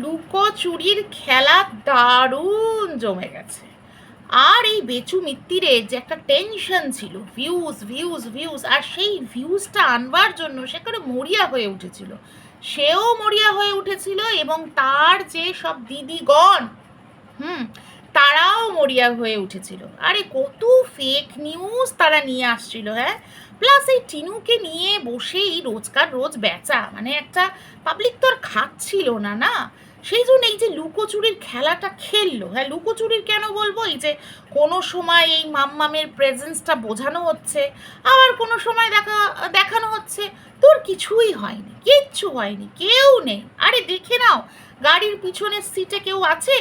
লুকোচুরির খেলা দারুণ জমে গেছে। আর এই বেচু মিত্তিরের যে একটা টেনশন ছিল ভিউজ ভিউজ ভিউজ আর সেই ভিউজটা আনবার জন্য সে করে মরিয়া হয়ে উঠেছিল। সেও মরিয়া হয়ে উঠেছিল এবং তার যে সব দিদিগণ, হুম তারাও মরিয়া হয়ে উঠেছিল। আরে কত ফেক নিউজ তারা নিয়ে আসছিল হ্যাঁ? প্লাস এই টিনুকে নিয়ে বসেই রোজকার রোজ বেচা মানে একটা পাবলিক তো আর খাচ্ছিল না না? সেই জন্য এই যে লুকোচুরির খেলাটা খেললো হ্যাঁ? লুকোচুরির কেন বলব? এই যে কোনো সময় এই মাম্মামের প্রেজেন্সটা বোঝানো হচ্ছে, আবার কোনো সময় দেখা, দেখানো হচ্ছে। তোর কিছুই হয়নি, কিচ্ছু হয়নি, কেউ নেই। আরে দেখে নাও, গাড়ির পিছনের সিটে কেউ আছে?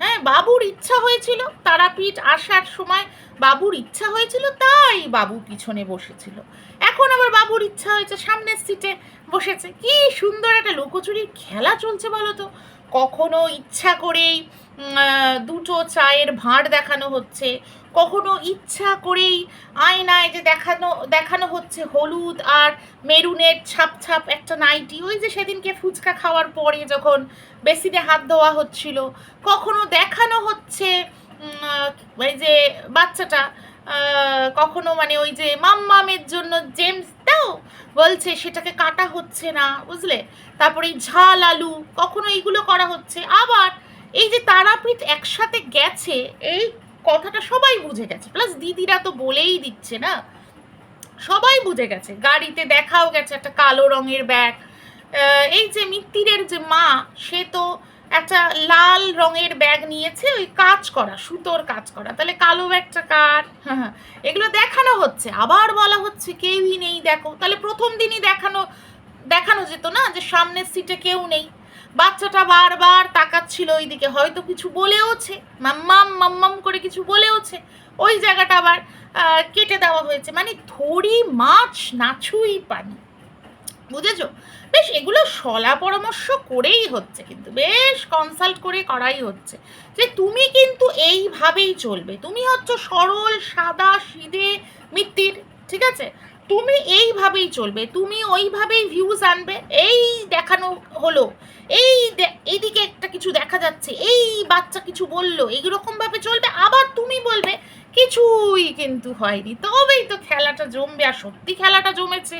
হ্যাঁ বাবুর ইচ্ছা হয়েছিল, তারাপীঠ আসার সময় বাবুর ইচ্ছা হয়েছিল, তাই বাবু পিছনে বসেছিল। এখন আবার বাবুর ইচ্ছা হয়েছে, সামনের সিটে বসেছে। কি সুন্দর একটা লোকচুরির খেলা চলছে বলতো কখনো ইচ্ছা করেই দুটো চায়ের ভাঁড় দেখানো হচ্ছে, কখনো ইচ্ছা করেই আয়নায় যে দেখানো দেখানো হচ্ছে হলুদ আর মেরুনের ছাপ ছাপ একটা নাইটি, ওই যে সেদিনকে ফুচকা খাওয়ার পরে যখন বেসিনে হাত ধোয়া হচ্ছিল, কখনো দেখানো হচ্ছে ওই যে বাচ্চাটা কখনো মানে ওই যে মাম্মামের জন্য জেমস, দাও, বলছে সেটাকে কাটা হচ্ছে না, বুঝলে? তারপরে এই ঝাল আলু, কখনো এইগুলো করা হচ্ছে। আবার এই যে তারাপীঠ একসাথে গেছে, এই কথাটা সবাই বুঝে গেছে। প্লাস দিদিরা তো বলেই দিচ্ছে না। সবাই বুঝে গেছে। গাড়িতে দেখাও গেছে একটা কালো রঙের ব্যাগ এই যে মিত্তিরের যে মা, সে তো একটা লাল রঙের ব্যাগ নিয়েছে ওই কাজ করা সুতোর কাজ করা। তাহলে কালো ব্যাগটা কার? হ্যাঁ, এগুলো দেখানো হচ্ছে। আবার বলা হচ্ছে কেউই নেই দেখো। তাহলে প্রথম দিনই দেখানো দেখানো যেত না যে সামনের সিটে কেউ নেই। বাচ্চাটা বারবার তাকাচ্ছিল ওইদিকে। হয়তো কিছু বলেওছে মাম্মাম মাম্মাম করে কিছু বলেওছে। ওই জায়গাটা আবার কেটে দেওয়া হয়েছে। মানে থরি মাছ নাছুই পানি। বুঝেছ? বেশ, এগুলো সলা পরামর্শ করেই হচ্ছে কিন্তু, বেশ কনসাল্ট করে করাই হচ্ছে। যে তুমি কিন্তু এইভাবেই চলবে। তুমি হচ্ছে সরল, সাদা, সিধে, মিত্তির, ঠিক আছে? তুমি এইভাবেই চলবে। তুমি ওইভাবেই ভিউজ আনবে। এই দেখানো হলো। এই এইদিকে একটা কিছু দেখা যাচ্ছে। এই বাচ্চা কিছু বলল। এইরকমভাবে চলবে। আবার তুমি বলবে কিছুই কিন্তু হয়নি। তবেই তো খেলাটা জমবে আর সত্যি খেলাটা জমেছে।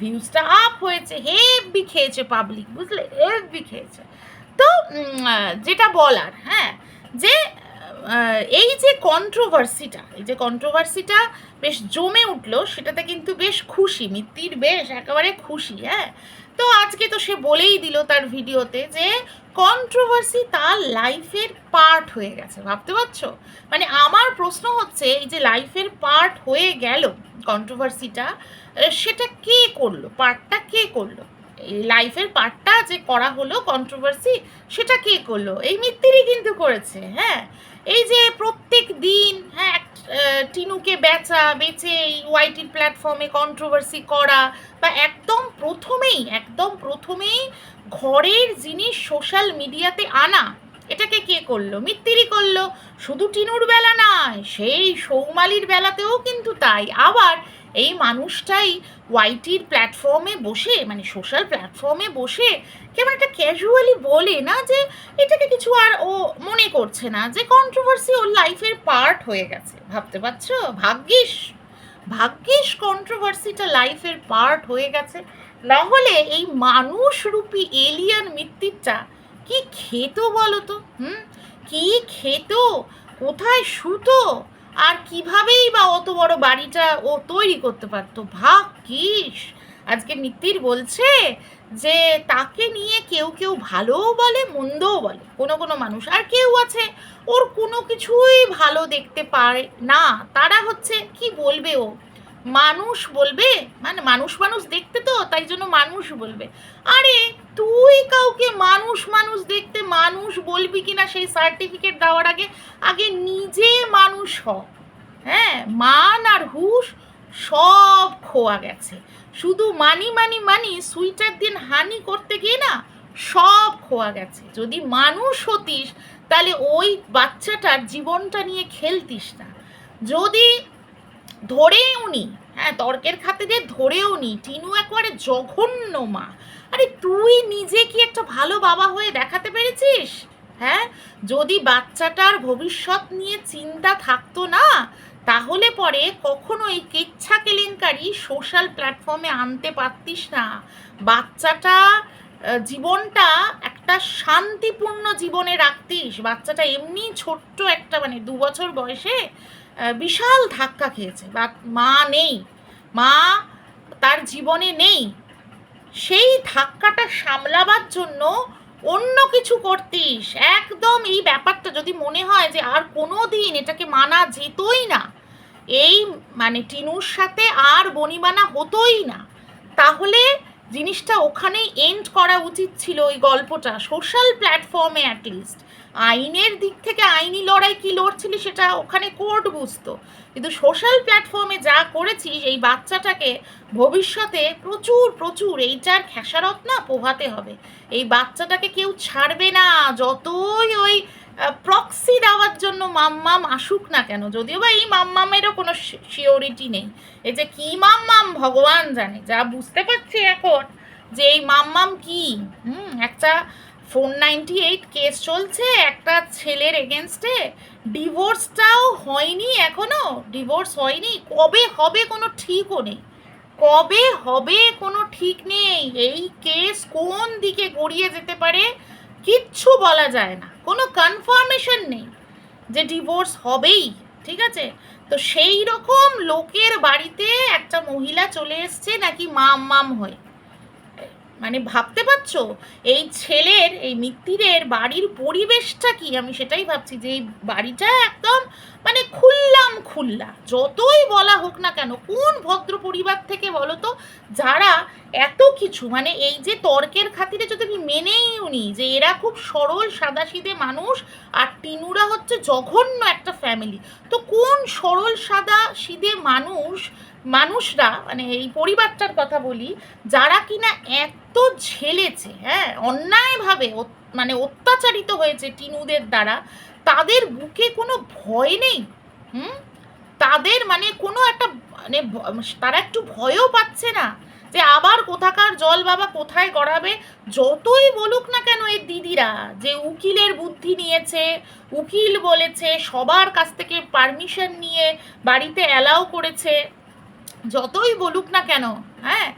ভিউজটা আপ হয়েছে হেভি খেয়েছে পাবলিক বুঝলে? হেভি খেয়েছে। তো যেটা বলার হ্যাঁ যে এই যে কন্ট্রোভার্সিটা এই যে কন্ট্রোভার্সিটা বেশ জমে উঠল, সেটাতে কিন্তু বেশ খুশি, মিত্তির বেশ একেবারে খুশি হ্যাঁ। তো আজকে তো সে বলেই দিল তার ভিডিওতে যে কন্ট্রোভার্সি তার লাইফের পার্ট হয়ে গেছে, ভাবতে পারছ? মানে আমার প্রশ্ন হচ্ছে, এই যে লাইফের পার্ট হয়ে গেল কন্ট্রোভার্সিটা সেটা কে করল? পার্টটা কে করল? এই লাইফের পার্টটা যে করা হলো কন্ট্রোভার্সি সেটা কে করল? এই মিত্তিরই কিন্তু করেছে হ্যাঁ? এই যে প্রত্যেক দিন হ্যাঁ টিনুকে বেচা, বেচে এই ওয়াইটির প্ল্যাটফর্মে কন্ট্রোভার্সি করা বা একদম প্রথমেই একদম প্রথমেই ঘরের জিনিস সোশ্যাল মিডিয়াতে আনা, এটাকে কে করল? মিত্তিরি করল। শুধু টিনুর বেলা নয়, সেই সৌমালির বেলাতেও কিন্তু তাই। আবার এই মানুষটাই ওয়াইটির প্ল্যাটফর্মে বসে মানে সোশ্যাল প্ল্যাটফর্মে বসে কেমন একটা ক্যাজুয়ালি বলে না যে এটাকে কিছু আর ও মনে করছে না, যে কন্ট্রোভার্সি ওর লাইফের পার্ট হয়ে গেছে। ভাবতে পারছ? ভাগ্যিস ভাগ্যিস কন্ট্রোভার্সিটা লাইফের পার্ট হয়ে গেছে। না হলে এই মানুষরূপী এলিয়ান মিত্তিরটা কি খেত বলো তো হুম? কি খেত? কোথায় শুতো? আর কিভাবেই বা অত বড় বাড়িটা ও তৈরি করতে পারতো? ভাগ্যিস! আজকে মিত্তির বলছে যে, তাকে নিয়ে কেউ কেউ ভালোও বলে, মন্দও বলে। কোনো কোনো মানুষ, আর কেউ আছে, ওর কোনো কিছুই ভালো দেখতে পারে না। তারা হচ্ছে, কি বলবে ও? মানুষ বলবে? মানে মানুষ মানুষ দেখতে তো, তাই জন্য মানুষ বলবে। আরে, তুই কাউকে মানুষ মানুষ দেখতে, মানুষ বলবি কিনা সেই সার্টিফিকেট দেওয়ার আগে? আগে নিজে মানুষ হ। হ্যাঁ মান আর হুশ সব খোয়া গেছে। শুধু মানি মানি মানি সুইটার দিন হানি করতে গিয়ে না সব খোয়া গেছে। যদি মানুষ হতিস, তাহলে ওই বাচ্চাটার জীবনটা নিয়ে খেলতিস না। যদি ধরেই উনি হ্যাঁ তর্কের খাতে খাতিরে ধরেও নি। টিনু একবারে জঘন্য মা। আরে তুই নিজে কি একটা ভালো বাবা হয়ে দেখাতে পেরেছিস? হ্যাঁ যদি বাচ্চাটার ভবিষ্যৎ নিয়ে চিন্তা থাকতো না, তাহলে পরে কখনো এই কেচ্ছা কেলেঙ্কারি সোশ্যাল প্ল্যাটফর্মে আনতে পারতিস না। বাচ্চাটা জীবনটা একটা শান্তিপূর্ণ জীবনে রাখতিস। বাচ্চাটা এমনি ছোট্ট একটা মানে দু বছর বয়সে বিশাল ধাক্কা খেয়েছে। বা মা নেই, মা তার জীবনে নেই। সেই ধাক্কাটা সামলাবার জন্য অন্য কিছু করতিস। একদম এই ব্যাপারটা যদি মনে হয় যে আর কোনো দিন এটাকে মানা যেতই না, এই মানে টিনুর সাথে আর বনিবানা হতোই না, তাহলে জিনিসটা ওখানেই এন্ড করা উচিত ছিল ওই গল্পটা সোশ্যাল প্ল্যাটফর্মে অ্যাটলিস্ট আইনের দিক থেকে আইনি লড়াই কি লড়ছিলি সেটা ওখানে কোর্ট বুঝতো। কিন্তু সোশ্যাল প্ল্যাটফর্মে যা করেছিস, এই বাচ্চাটাকে ভবিষ্যতে প্রচুর প্রচুর এইটার খেসারত না পোহাতে হবে। এই বাচ্চাটাকে কেউ ছাড়বে না, যতই ওই প্রক্সি দেওয়ার জন্য মাম্মাম আসুক না কেন, যদিও বা এই মাম্মামেরও কোনো শিওরিটি নেই। এই যে কি মাম্মাম, ভগবান জানে। যা বুঝতে পারছি এখন যে এই মাম্মাম কি? হুম, একটা ফোর নাইনটি এইট কেস চলছে, একটা ছেলের এগেনস্টে ডিভোর্সটাও হয়নি এখনও। ডিভোর্স হয়নি। কবে হবে কোনো ঠিকও নেই। কবে হবে কোনো ঠিক নেই? এই কেস কোন দিকে গড়িয়ে যেতে পারে কিচ্ছু বলা যায় না। কোনো কনফার্মেশন নেই যে ডিভোর্স হবেই, ঠিক আছে? তো সেই রকম লোকের বাড়িতে একটা মহিলা চলে এসছে নাকি মাম মাম হয়ে। মানে ভাবতে পারছ? এই ছেলের, এই মিত্তিরের বাড়ির পরিবেশটা কি? আমি সেটাই ভাবছি যে এই বাড়িটা একদম মানে খুললাম খুল্লা। যতই বলা হোক না কেন, কোন ভদ্র পরিবার থেকে বলো তো, যারা এত কিছু মানে এই যে তর্কের খাতিরে যদি আমি মেনেই উনি যে এরা খুব সরল, সাদাসিধে মানুষ আর টিনুরা হচ্ছে জঘন্য একটা ফ্যামিলি তো কোন সরল সাদা সিধে মানুষ মানুষরা মানে এই পরিবারটার কথা বলি, যারা কিনা এত ঝেলেছে হ্যাঁ অন্যায়ভাবে মানে অত্যাচারিত হয়েছে টিনুদের দ্বারা, তাদের বুকে কোনো ভয় নেই, হুম? তাদের মানে কোনো একটা মানে তারা একটু ভয়ও পাচ্ছে না যে আবার কোথাকার জল বাবা কোথায় গড়াবে, যতই বলুক না কেন এই দিদিরা, যে উকিলের বুদ্ধি নিয়েছে, উকিল বলেছে, সবার কাছ থেকে পারমিশন নিয়ে বাড়িতে অ্যালাউ করেছে যতই বলুক না কেন হ্যাঁ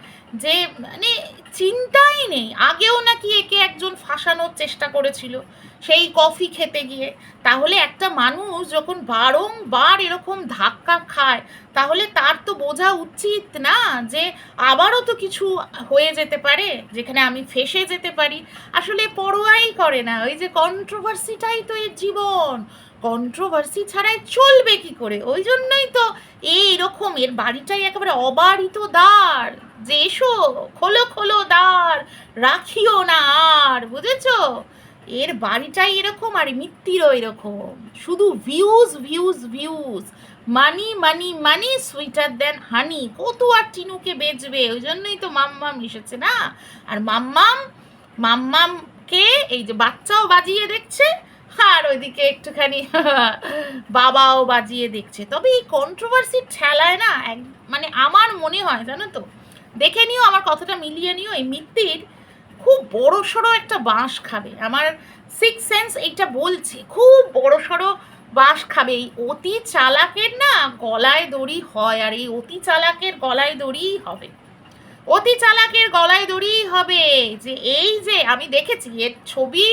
যে মানে চিন্তাই নেই। আগেও নাকি একে একজন ফাঁসানোর চেষ্টা করেছিল সেই কফি খেতে গিয়ে। তাহলে একটা মানুষ যখন বারংবার এরকম ধাক্কা খায়, তাহলে তার তো বোঝা উচিত না যে আবারও তো কিছু হয়ে যেতে পারে, যেখানে আমি ফেসে যেতে পারি। আসলে পরোয়াই করে না, ওই যে কন্ট্রোভার্সিটাই তো এর জীবন। কন্ট্রোভার্সি ছাড়াই চলবে কি করে? ওই জন্যই তো এইরকম, এর বাড়িটাই একেবারে অবারিত দ্বার। যে এসো, খোলো খোলো দ্বার, রাখিও না আর, বুঝেছ? এর বাড়িটাই এরকম আর মিত্তিরও এরকম। শুধু views views views money money money sweeter than honey কত আর টিনুকে বেচবে? ওই জন্যই তো মাম্মাম এসেছে না? আর মাম্মাম, মাম্মামকে এই যে বাচ্চাও বাজিয়ে দেখছে আর ওইদিকে একটুখানি বাবাও বাজিয়ে দেখছে। তবে এই কন্ট্রোভার্সির ঠেলায় না এক মানে আমার মনে হয়, জানো তো, দেখে নিও আমার কথাটা, মিলিয়ে নিও, এই মিত্তির খুব বড় সড়ো একটা বাঁশ খাবে। আমার সিক্স সেন্স এইটা বলছে, খুব বড় সড়ো বাঁশ খাবে। এই অতি চালাকের না গলায় দড়ি হয়, আর এই অতি চালাকের গলায় দড়িই হবে। অতি চালাকের গলায় দড়িই হবে। যে এই যে আমি দেখেছি, এর ছবি,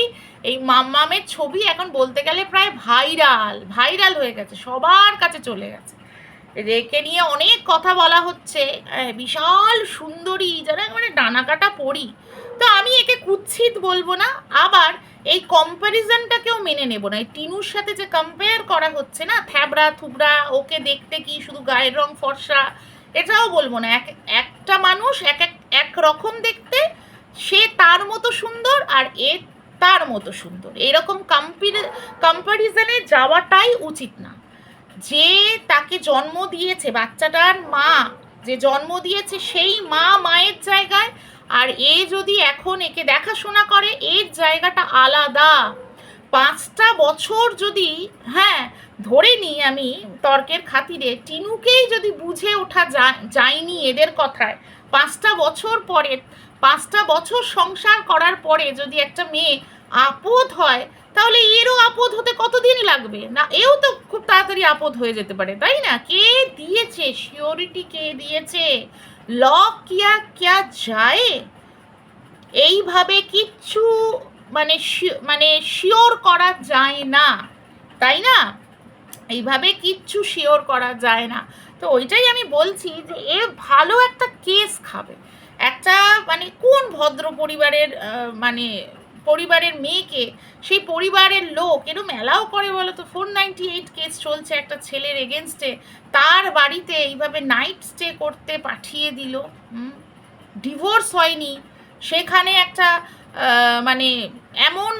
এই মাম্মামের ছবি এখন বলতে গেলে প্রায় ভাইরাল ভাইরাল হয়ে গেছে, সবার কাছে চলে গেছে। রেকে নিয়ে অনেক কথা বলা হচ্ছে বিশাল সুন্দরী যারা মানে ডানা কাটা পড়ি তো আমি একে কুৎসিত বলব না, আবার এই কম্প্যারিজনটাকেও মেনে নেব না। এই টিনুর সাথে যে কম্পেয়ার করা হচ্ছে না, থ্যাবড়া থুবড়া, ওকে দেখতে কি শুধু গায়ের রং ফর্সা এটাও বলব না, এক, একটা মানুষ এক এক এক রকম দেখতে, সে তার মতো সুন্দর আর এ তার মতো সুন্দর। এরকম কম্পারিজনে যাওয়াটাই উচিত না। যে তাকে জন্ম দিয়েছে, বাচ্চাটার মা, যে জন্ম দিয়েছে সেই মা মায়ের জায়গায়, আর এ যদি এখন একে দেখাশোনা করে, এর জায়গাটা আলাদা। পাঁচটা বছর যদি হ্যাঁ ধরে নিই আমি তর্কের খাতিরে, টিনুকেই যদি বুঝে ওঠা যায়নি এদের কথায়, পাঁচটা বছর পরে, পাঁচটা বছর সংসার করার পরে যদি একটা মেয়ে আপদ হয়, তাহলে এরও আপদ হতে কতদিন লাগবে? না, এও তো খুব তাড়াতাড়ি আপদ হয়ে যেতে পারে, তাই না? কে দিয়েছে? শিওরিটি কে দিয়েছে? ল কিয়া কিয়া যায়? এইভাবে কিচ্ছু মানে মানে শিওর করা যায় না। তাই না? এইভাবে কিচ্ছু শিওর করা যায় না। তো ওইটাই আমি বলছি যে, এ ভালো একটা কেস খাবে। একটা মানে কোন ভদ্র পরিবারের মানে পরিবারের মেয়েকে সেই পরিবারের লোক এরকম অ্যালাউ করে বলো তো, ফোর নাইনটি এইট কেস চলছে একটা ছেলের এগেনস্টে, তার বাড়িতে এইভাবে নাইট স্টে করতে পাঠিয়ে দিল। ডিভোর্স হয়নি। সেখানে একটা মানে এমন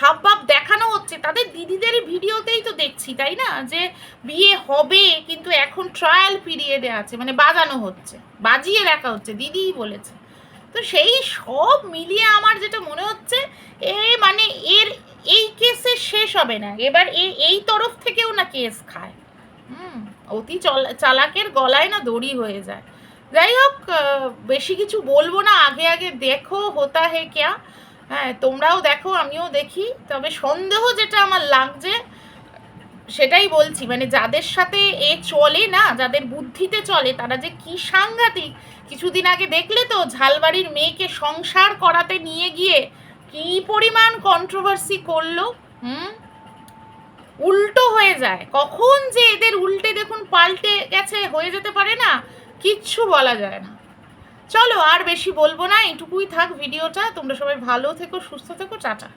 হাবভাব দেখানো হচ্ছে। তাদের দিদিদের ভিডিওতেই তো দেখছি, তাই না? যে বিয়ে হবে, কিন্তু এখন ট্রায়াল পিরিয়ডে আছে মানে বাজানো হচ্ছে, বাজিয়ে দেখা হচ্ছে, দিদিই বলেছে। তো সেই সব মিলিয়ে আমার যেটা মনে হচ্ছে, এ মানে এর, এই কেসে শেষ হবে না। এবার এ, এই তরফ থেকেও না কেস খায়। হুম, অতি চল, চালাকের গলায় না দড়ি হয়ে যায়। যাই হোক বেশি কিছু বলব না, আগে আগে দেখো হোতা হে ক্যা। হ্যাঁ তোমরাও দেখো, আমিও দেখি। তবে সন্দেহ যেটা আমার লাগছে, সেটাই বলছি মানে যাদের সাথে এ চলে না, যাদের বুদ্ধিতে চলে, তারা যে কি সাংঘাতিক। কিছুদিন আগে দেখলে তো, ঝালবাড়ির মেয়েকে সংসার করাতে নিয়ে গিয়ে কি পরিমাণ কন্ট্রোভার্সি করল, হুম? উল্টো হয়ে যায়। কখন যে এদের উল্টে দেখুন, পাল্টে গেছে, হয়ে যেতে পারে না। কিচ্ছু বলা যায় না। চলো আর বেশি বলব না, এইটুকুই থাক ভিডিওটা। তোমরা সবাই ভালো থেকো, সুস্থ থেকো, টাটা।